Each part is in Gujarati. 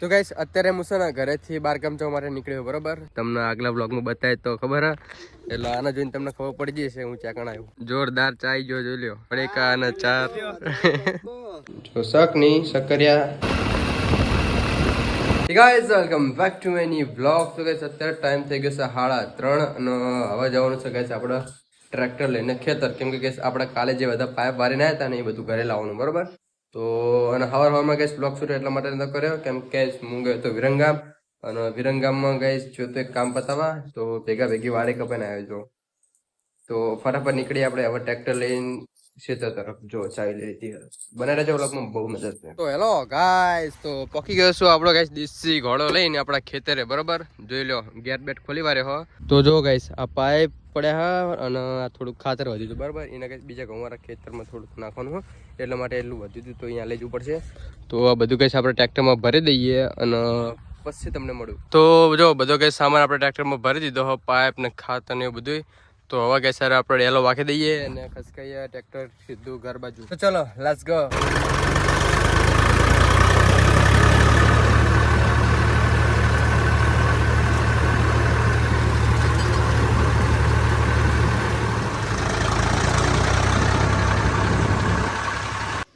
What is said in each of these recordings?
તો ગાઈશ અત્યારે હું છે ને ઘરેથી બાર કામ જવા માટે નીકળ્યો, બરોબર? તમને આગલા બ્લોગમાં બતાવે તો ખબર હે? એટલે આના જોઈને તમને ખબર પડી જશે હું ચા કણ આવ્યો. જોરદાર ચા જો જોઈ લ્યો પણ એક અને ચાર. જો શક નહીં સકરિયા guys welcome back to my blog તો ગાઈઝ અત્યારે ટાઈમ થઈ ગયો છે સાડા ત્રણ અને હવે જવાનું છે ગાઈઝ આપણે ટ્રેક્ટર લઈને ખેતર. કેમ કે આપણે કાલે જે બધા પાઇપ વારીને આવ્યા હતા ને એ બધું ઘરે લાવવાનું, બરોબર? તો અને હવાર હવામાં ગઈશ બ્લોગ શૂટ એટલા માટે નતો કર્યો, કેમ કે હું ગયો તો વિરંગામ. અને વિરંગામમાં ગઈશ જો તો એક કામ પતાવા, તો ભેગા ભેગી વાડે કપાઈને આવ્યો છો. તો ફટાફટ નીકળી આપણે હવે ટ્રેક્ટર લઈને ખેતર તરફ. જો ચાલી લીધી. બને રહેજો વ્લોગમાં બહુ મજા છે તો હેલો, ગાઈસ, તો પકી ગયો છું આપણો ગાઈસ દેશી ઘોડો લઈને આપણા ખેતરે, બરોબર? જોઈ લો ગેટ બેટ ખોલી વારે હો. તો જો ગાઈસ, આ પાઇપ પડ્યા હા, અને આ થોડુંક ખાતર વધ્યું હતું. બરાબર? એના કંઈ બીજા ઘઉંવાળા ખેતરમાં થોડુંક નાખવાનું હોય એટલા માટે એટલું વધ્યું હતું, તો અહીંયા લઈ જવું પડશે. તો આ બધું કંઈ આપણે ટ્રેક્ટરમાં ભરી દઈએ અને પછી તમને મળ્યું તો જો, બધો કંઈ સામાન આપણે ટ્રેક્ટરમાં ભરી દીધો, હો, પાઇપ ને ખાતર ને એવું બધું તો હવે કંઈ સર આપણે ડેલો વાખી દઈએ અને ખસકાઈએ ટ્રેક્ટર સીધું ઘર બાજુ. તો ચલો લેટ્સ ગો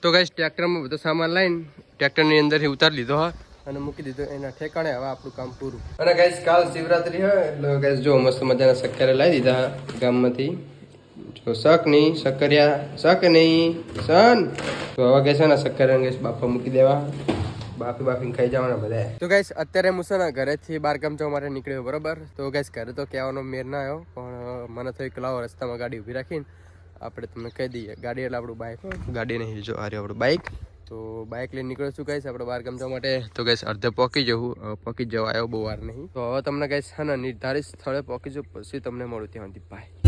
તો ગાઈશ ટ્રેક્ટરમાં બધો સામાન લઈને ટ્રેક્ટરની અંદરથી ઉતારી લીધો હા, અને મૂકી દીધો એના ઠેકાણે હવે આપણું કામ પૂરું. અને ગાઈશ કાલ શિવરાત્રી હોય એટલે ગાઈશ જો મસ્ત મજાના શક્કરે લાવી દીધા ગામમાંથી. જો શક નહીં, શક્કરિયા, શક નહીં સન તો હવે છે ને શક્કરિયા ગેસ બાપા મૂકી દેવા. બાફી બાફીને ખાઈ જવાના બધા. તો ગાઈસ અત્યારે હું છે ને ઘરેથી બાર કામ જવા માટે નીકળ્યો, બરોબર? તો ગાઈસ ઘરે તો કહેવાનો મેર ના આવ્યો, પણ મને થયું કે લાવો રસ્તામાં ગાડી ઊભી રાખીને. આપણે તમને કહી દઈએ ગાડી એટલે આપણું બાઇક ગાડી નહીં જો આ આપણું બાઇક તો બાઇક લઈને નીકળ્યો કહીશ આપણે બહાર ગમતા માટે તો કહીશ અડધે પહોંચી જવું પહોંચી જવા આવ્યો બહુ વાર નહીં. તો હવે તમને કહીશ હા ને નિર્ધારિત સ્થળે પહોંચી જાઉં પછી તમને મળું ત્યાંથી બાય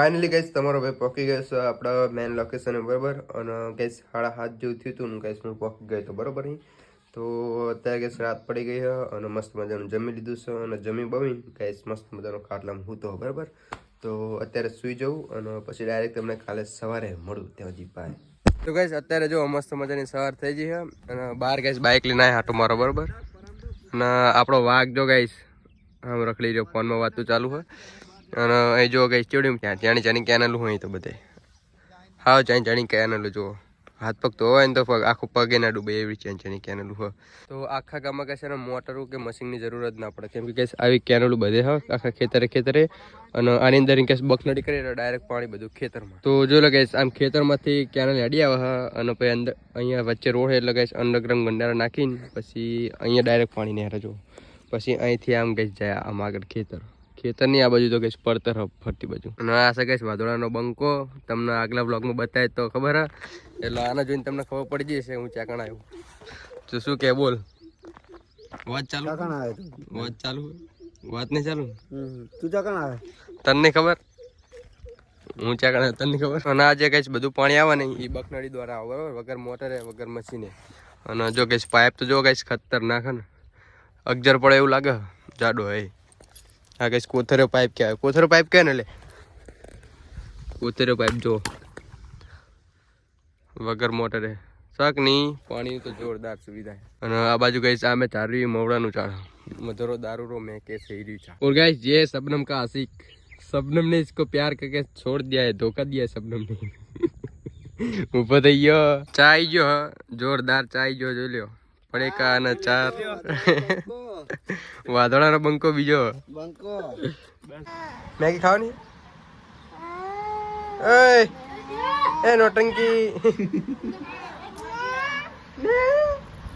ફાઇનલી ગઈશ તમારો ભાઈ પહોંચી ગયો છે આપણા મેન લોકેશન બરાબર. અને ગેસ સાડા હાથ જેવું થયું હતું ને ગઈસ હું પહોંચી ગયો હતો બરાબર અહીં. તો અત્યારે ગેસ રાત પડી ગઈ છે અને મસ્ત મજાનું જમી લીધું છે અને જમી બમી ગઈસ મસ્ત મજાનો ખાટલામાં તો બરાબર? તો અત્યારે સૂઈ જવું અને પછી ડાયરેક્ટ તમને કાલે સવારે મળું ત્યાં હજી પાય તો ગઈસ અત્યારે જો મસ્ત મજાની સવાર થઈ ગઈ છે અને બહાર ગેસ બાઇક લઈને આવ્યા હાટો મારો, બરાબર? અને આપણો વાઘ જો ગઈશ આમ રખડી રહ્યો ફોનમાં વાતું ચાલુ હોય અને અહીં જો ગઈ ચેડ્યું ત્યાં જાણી જાણી કેનલ હોય તો બધે હા જાણી જાણી કેનલ જો હાથ પગ તો હોય ને તો પગ, આખું પગે ના ડૂબે એવી જાણી જાણી કેનલું હોય તો આખા ગામમાં કહે છે મોટરું કે મશીનની જરૂર જ ના પડે. કેમ કે આવી કેનલું બધે હા, આખા ખેતરે ખેતરે. અને આની અંદર કેસ બકનડી કરી ડાયરેક્ટ પાણી બધું ખેતરમાં. તો જો લગે આમ ખેતરમાંથી કેનલ હેડી આવે હા, અને પછી અંદર, અહીંયા વચ્ચે રોડ એટલે કહેશ અંડરગ્રાઉન્ડ ગંડારા નાખીને, પછી અહીંયા ડાયરેક્ટ પાણી નહેરે જો પછી અહીંથી આમ ગઈ જાય આમ આગળ ખેતર. ખેતરની આ બાજુ તો કઈ પડતર ફરતી બાજુ. અને આ છે કઈ વાદળાનો બંકો. તમને આગલા બ્લોગમાં બતાવે તો ખબર હે. એટલે આને જોઈને તમને ખબર પડી જશે હું ચાકણ આવ્યું. તો શું કે બોલ. વાત ચાલુ? વાત ચાલુ? વાત નહીં ચાલુ? તું ચાકણ આવે? તને નહીં ખબર? હું ચાકણ તને નહીં ખબર? અને આ જે કઈ બધું પાણી આવે ને એ બકનડી દ્વારા આવે બરાબર? વગર મોટરે વગર મશીને. અને જો કઈ પાઇપ તો જો કઈ ખતરનાક નાખે ને. અગજર પડે એવું લાગે જાડો આ કઈ કોથરો પાઇપ કે કોથરો પાઇપ કે ને લે કોથરો પાઇપ જો. વગર મોટરે. શાક નહીં. પાણી તો જોરદાર સુવિધા અને આ બાજુ ગઈ સામે ચારવી મવડાનું ચાણ મધરો દારૂરો મેં કે થઈ રહ્યું છે. ઓર ગાઈસ જે સબનમ કા આશિક. શબનમ ને इसको प्यार करके छोड़ दिया દિયા धोखा दिया है शबनम ने ઊભો થઈ ગયો. ચાઈ ગયો જોરદાર ચાઈ ગયો જો લ્યો. પણ એક આના ચાર વાદળાનો બંકો બીજો. બંકો. મેગી ખાવાની? ઓય એ નોટંકી.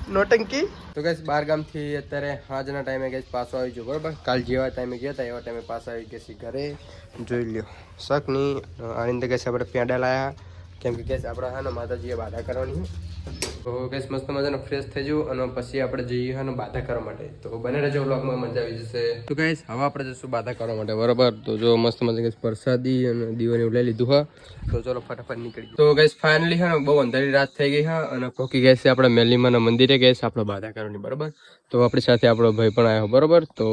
નોટંકી. તો ગેસ બાર ગામથી અત્યારે આજના ટાઈમે ગેસ પાછો આવી ગયો બરાબર? કાલ જેવા ટાઈમે ગયા હતા એવા ટાઈમે પાછો આવી ગયા છીએ ઘરે. જોઈ લ્યો. શક નહીં. આની અંદર ગેસ આપણે પેંડા લાયા. કેમ કે ગેસ આપણે હા ને માતાજીએ બાધા કરવાની. તો ગેસ મસ્ત મજાનો ફ્રેશ થઈ જવું અને પછી આપણે જઈએ અને બાધા કરવા માટે. તો બને રહેજો વ્લોગમાં મજા આવી જશે. તો ગેસ હવે આપણે જઈશું બાધા કરવા માટે, બરાબર? તો જો મસ્ત મજા ગેસ પ્રસાદી અને દીવાની લઈ લીધું, હા. તો ચલો ફટાફટ નીકળી તો ગેસ ફાઇનલી હા, બહુ અંધારી રાત થઈ ગઈ, હા, અને પોકી ગયા છે આપણે મેલીમાના મંદિરે ગઈ છે આપણે બાધા કરવાની, બરોબર? તો આપણી સાથે આપણો ભાઈ પણ આવ્યો, બરોબર? તો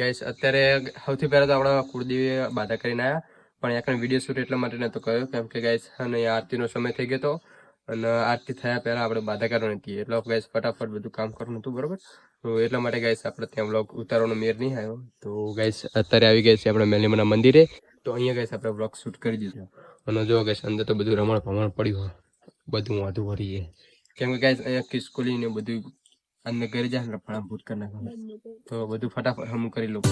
ગેસ અત્યારે સૌથી પહેલાં તો આપણા કુળદેવીએ બાધા કરીને આવ્યા પણ એક વીડિયો શૂટ એટલા માટે નહોતો કર્યો, કેમ કે ગાઈસ અને આરતીનો સમય થઈ ગયો હતો અને આરતી થયા પહેલાં આપણે બાધા કરવાની હતી એટલે ગાઈસ ફટાફટ બધું કામ કરવાનું હતું, બરોબર? તો એટલા માટે ગાઈસ આપણે ત્યાં બ્લોગ ઉતારવાનો મેર નહીં આવ્યો. તો ગાઈસ અત્યારે આવી ગયા છે આપણે મેલીમાના મંદિરે. તો અહીંયા ગાઈસ આપણે બ્લોગ શૂટ કરી દીધો. અને જો ગાઈસ અંદર તો બધું રમણ ભમણ પડ્યું બધું વાંધું ભરીએ કેમ કે ગાઈસ અહીંયા કિસ્કોલી ને બધું અંદર ઘરે જાય ને રફાણા ભૂત કરી નાખવાનું. તો બધું ફટાફટ હમું કરી લઉં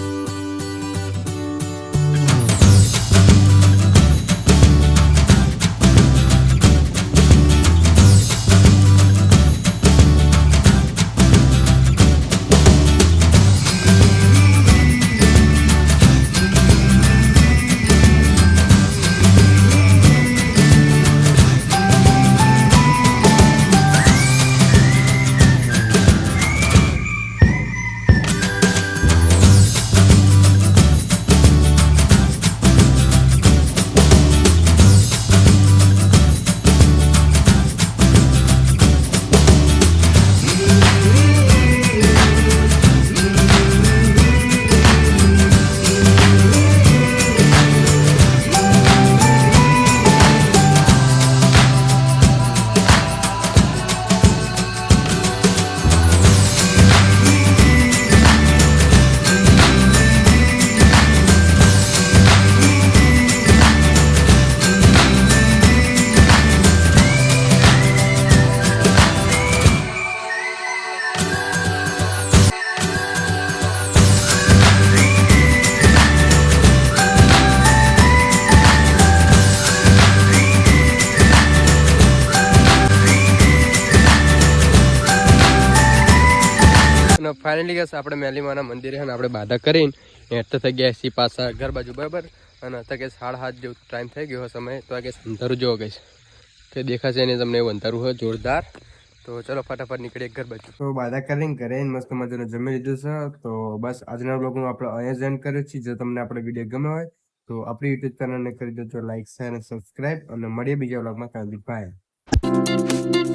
અને ફાઇનલી ગેસ આપણે મેલીમાના મંદિરે અને આપણે બાધા કરીને તો થઈ ગયા સી પાછા ઘર બાજુ, બરાબર? અને અત્યારે કે સાડા હાથ જેવું ટાઈમ થઈ ગયો સમય. તો આ કે અંધારું જોવો ગઈશ કે દેખાશે ને તમને એવું અંધારું હોય જોરદાર. તો ચલો ફટાફટ નીકળીએ ઘર બાજુ. તો બાધા કરીને ઘરે મસ્ત મજાનું જમી લીધું છે. તો બસ આજના બ્લોગનું આપણે અહીંયા જોઈન કર્યો છીએ. જો તમને આપણો વીડિયો ગમ્યો હોય, તો આપણી યુટ્યુબ ચેનલને કરી દેજો લાઈક શેર અને સબસ્ક્રાઈબ અને મળીએ બીજા બ્લોગમાં કાલથી બાય